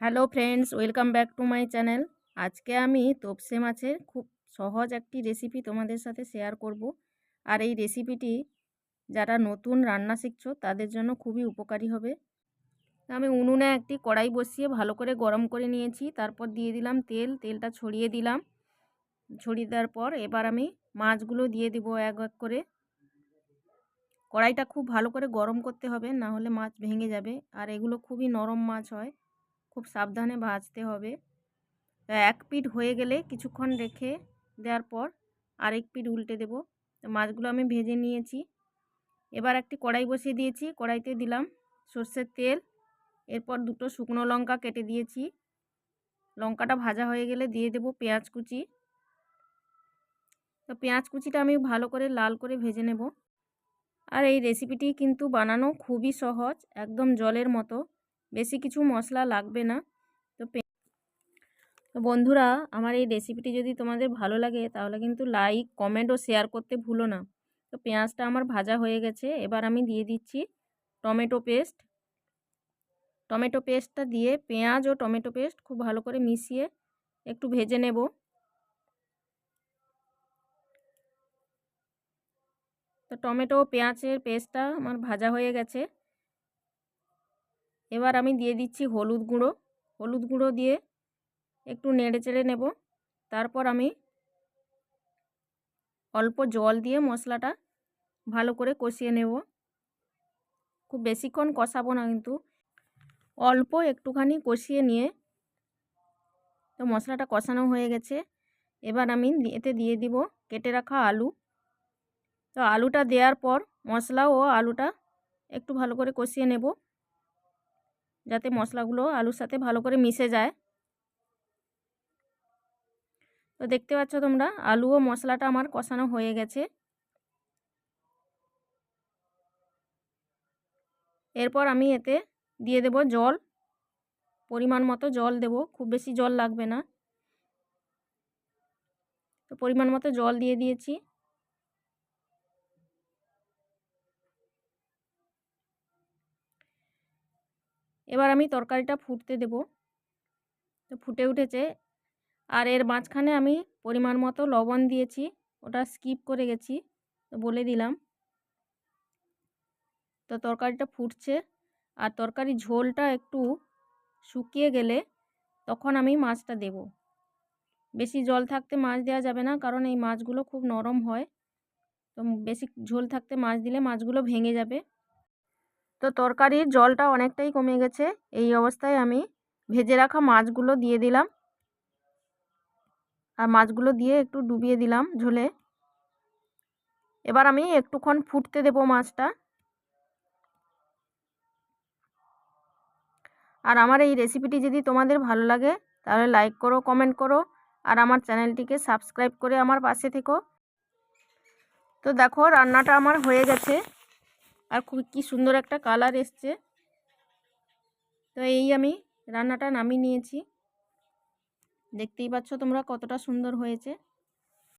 Hello friends, welcome back to my channel. আজকে আমি তোপসে মাছের খুব সহজ একটি রেসিপি তোমাদের সাথে শেয়ার করব। আর এই রেসিপিটি যারা নতুন রান্না শিখছো, তাদের জন্য খুবই উপকারী হবে। আমি উনুনে একটি কড়াই বসিয়ে ভালো করে গরম করে নিয়েছি। তারপর দিয়ে দিলাম তেল, তেলটা ছড়িয়ে দিলাম। ছড়িয়ে দেওয়ার পর এবার আমি মাছগুলো দিয়ে দিব এক এক করে। কড়াইটা খুব ভালো করে গরম করতে হবে, না হলে মাছ ভেঙে যাবে। আর এগুলো খুবই নরম মাছ হয়। খুব সাবধানে ভাজতে হবে। এক পিঠ হয়ে গেলে কিছুক্ষণ রেখে দেওয়ার পর আরেক পিঠ উল্টে দেব। মাছগুলো আমি ভেজে নিয়েছি। এবার একটি কড়াই বসিয়ে দিয়েছি। কড়াইতে দিলাম সর্ষের তেল। এরপর দুটো শুকনো লঙ্কা কেটে দিয়েছি। লঙ্কাটা ভাজা হয়ে গেলে দিয়ে দেব পেঁয়াজ কুচি। তো পেঁয়াজ কুচিটা আমি ভালো করে লাল করে ভেজে নেব। আর এই রেসিপিটি কিন্তু বানানো খুবই সহজ, একদম জলের মতো। বেশি কিছু মশলা লাগবে না। তো তো বন্ধুরা, আমার এই রেসিপিটি যদি তোমাদের ভালো লাগে, তাহলে কিন্তু লাইক কমেন্ট ও শেয়ার করতে ভুলো না। তো পেঁয়াজটা আমার ভাজা হয়ে গেছে, এবার আমি দিয়ে দিচ্ছি টমেটো পেস্ট টমেটো পেস্টটা দিয়ে পেঁয়াজ ও টমেটো পেস্ট খুব ভালো করে মিশিয়ে একটু ভেজে নেব। তো টমেটো পেঁয়াজের পেস্টটা আমার ভাজা হয়ে গেছে। এবার আমি দিয়ে দিচ্ছি হলুদ গুঁড়ো। হলুদ গুঁড়ো দিয়ে একটু নেড়ে চেড়ে নেব। তারপর আমি অল্প জল দিয়ে মশলাটা ভালো করে কষিয়ে নেব। খুব বেশিক্ষণ কষাবো না কিন্তু। অল্প একটুখানি কষিয়ে নিয়ে তো মশলাটা কষানো হয়ে গেছে। এবার আমি এতে দিয়ে দিব কেটে রাখা আলু। তো আলুটা দেওয়ার পর মশলা ও আলুটা একটু ভালো করে কষিয়ে নেব। যাতে মশলাগুলো আলুর সাথে ভালো করে মিশে যায়। তো দেখতে পাচ্ছ তোমরা, আলু ও মশলাটা আমার কষানো হয়ে গেছে। এরপর আমি এতে দিয়ে দেব জল। পরিমাণ মতো জল দেব, খুব বেশি জল লাগবে না। তো পরিমাণ মতো জল দিয়ে দিয়েছি। এবার আমি তরকারিটা ফুটতে দেব। তো ফুটে উঠেছে। আর এর মাঝখানে আমি পরিমাণ মতো লবণ দিয়েছি। ওটা স্কিপ করে গেছি, তো বলে দিলাম। তো তরকারিটা ফুটছে। আর তরকারি ঝোলটা একটু শুকিয়ে গেলে তখন আমি মাছটা দেব। বেশি জল থাকতে মাছ দেওয়া যাবে না, কারণ এই মাছগুলো খুব নরম হয়। তো বেশি ঝোল থাকতে মাছ দিলে মাছগুলো ভেঙে যাবে। তো তরকারির জলটা অনেকটাই কমে গেছে। এই অবস্থায় আমি ভেজে রাখা মাছগুলো দিয়ে দিলাম। আর মাছগুলো দিয়ে একটু ডুবিয়ে দিলাম ঝোলে। এবার আমি একটুক্ষণ ফুটতে দেব মাছটা। আর আমার এই রেসিপিটি যদি তোমাদের ভালো লাগে, তাহলে লাইক করো, কমেন্ট করো, আর আমার চ্যানেলটিকে সাবস্ক্রাইব করে আমার পাশে থেকো। তো দেখো, রান্নাটা আমার হয়ে গেছে। আর খুব কি সুন্দর একটা কালার এসছে। তো এই আমি রান্নাটা নামিয়ে নিয়েছি। দেখতেই পাচ্ছ তোমরা কতটা সুন্দর হয়েছে।